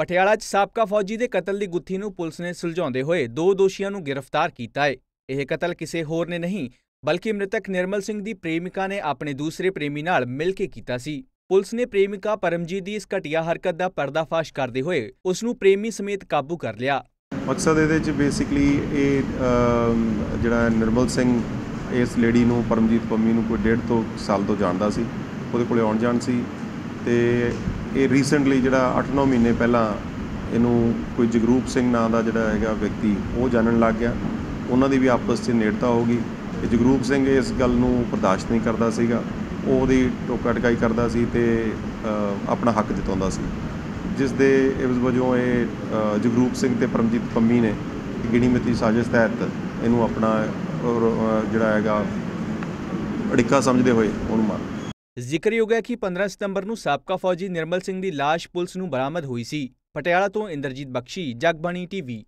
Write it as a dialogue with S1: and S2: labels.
S1: ਪਟਿਆਲਾ 'ਚ ਸਾਬਕਾ ਫੌਜੀ ਦੇ ਕਤਲ ਦੀ ਗੁੱਥੀ ਨੂੰ ਪੁਲਿਸ ਨੇ ਸੁਲਝਾਉਂਦੇ ਹੋਏ ਦੋ ਦੋਸ਼ੀਆਂ ਨੂੰ ਗ੍ਰਿਫਤਾਰ ਕੀਤਾ ਹੈ ਇਹ ਕਤਲ ਕਿਸੇ ਹੋਰ ਨੇ ਨਹੀਂ, ਬਲਕਿ ਮ੍ਰਿਤਕ ਨਿਰਮਲ ਸਿੰਘ ਦੀ ਪ੍ਰੇਮਿਕਾ ਨੇ ਆਪਣੇ ਦੂਸਰੇ ਪ੍ਰੇਮੀ ਨਾਲ ਮਿਲ ਕੇ ਕੀਤਾ ਸੀ। ਪੁਲਿਸ ਨੇ ਪ੍ਰੇਮਿਕਾ ਪਰਮਜੀਤ ਦੀ ਇਸ ਘਟੀਆ ਹਰਕਤ ਦਾ ਪਰਦਾਫਾਸ਼ ਕਰਦੇ ਹੋਏ ਉਸ ਨੂੰ ਪ੍ਰੇਮੀ ਸਮੇਤ ਕਾਬੂ ਕਰ ਲਿਆ।
S2: ਮਕਸਦ ਇਹਦੇ ਚ ਬੇਸਿਕਲੀ ਇਹ ਜਿਹੜਾ ਨਿਰਮਲ ਸਿੰਘ, ਇਸ ਲੇਡੀ ਨੂੰ, ਪਰਮਜੀਤ ਪੰਮੀ ਨੂੰ ਕੋਈ ਡੇਢ ਤੋਂ ਸਾਲ ਤੋਂ ਜਾਣਦਾ ਸੀ। ਉਹਦੇ ਕੋਲੇ ਆਉਣ ਜਾਣ ਸੀ ਤੇ ਇਹ ਰੀਸੈਂਟਲੀ ਜਿਹੜਾ 8-9 ਮਹੀਨੇ ਪਹਿਲਾਂ ਇਹਨੂੰ ਕੋਈ ਜਗਰੂਪ ਸਿੰਘ ਨਾਂ ਦਾ ਜਿਹੜਾ ਹੈਗਾ ਵਿਅਕਤੀ, ਉਹ ਜਾਣਨ ਲੱਗ ਗਿਆ। ਉਹਨਾਂ ਦੀ ਵੀ ਆਪਸ 'ਚ ਨੇੜਤਾ ਹੋ ਗਈ। ਤੇ ਜਗਰੂਪ ਸਿੰਘ ਇਸ ਗੱਲ ਨੂੰ ਬਰਦਾਸ਼ਤ ਨਹੀਂ ਕਰਦਾ ਸੀਗਾ। ਉਹ ਉਹਦੀ ਟੋਕਾ ਟਕਾਈ ਕਰਦਾ ਸੀ ਤੇ ਆਪਣਾ ਹੱਕ ਜਤਾਉਂਦਾ ਸੀ। ਜਿਸ ਦੇ ਇਵਜ਼ ਵਜੋਂ ਇਹ ਜਗਰੂਪ ਸਿੰਘ ਤੇ ਪਰਮਜੀਤ ਪੰਮੀ ਨੇ ਗਿਣੀਮਤੀ ਸਾਜ਼ਿਸ਼ ਤਹਿਤ ਇਹਨੂੰ ਆਪਣਾ ਜਿਹੜਾ ਹੈਗਾ ਅੜਿੱਕਾ ਸਮਝਦੇ ਹੋਏ ਉਹਨੂੰ ਮਾਰ
S1: ਜ਼ਿਕਰਯੋਗ ਹੈ ਕਿ 15 ਸਤੰਬਰ ਨੂੰ ਸਾਬਕਾ ਫੌਜੀ ਨਿਰਮਲ ਸਿੰਘ ਦੀ ਲਾਸ਼ ਪੁਲਿਸ ਨੂੰ ਬਰਾਮਦ ਹੋਈ ਸੀ। ਪਟਿਆਲਾ ਤੋਂ ਇੰਦਰਜੀਤ ਬਖਸ਼ੀ, ਜਗਬਾਣੀ ਟੀਵੀ।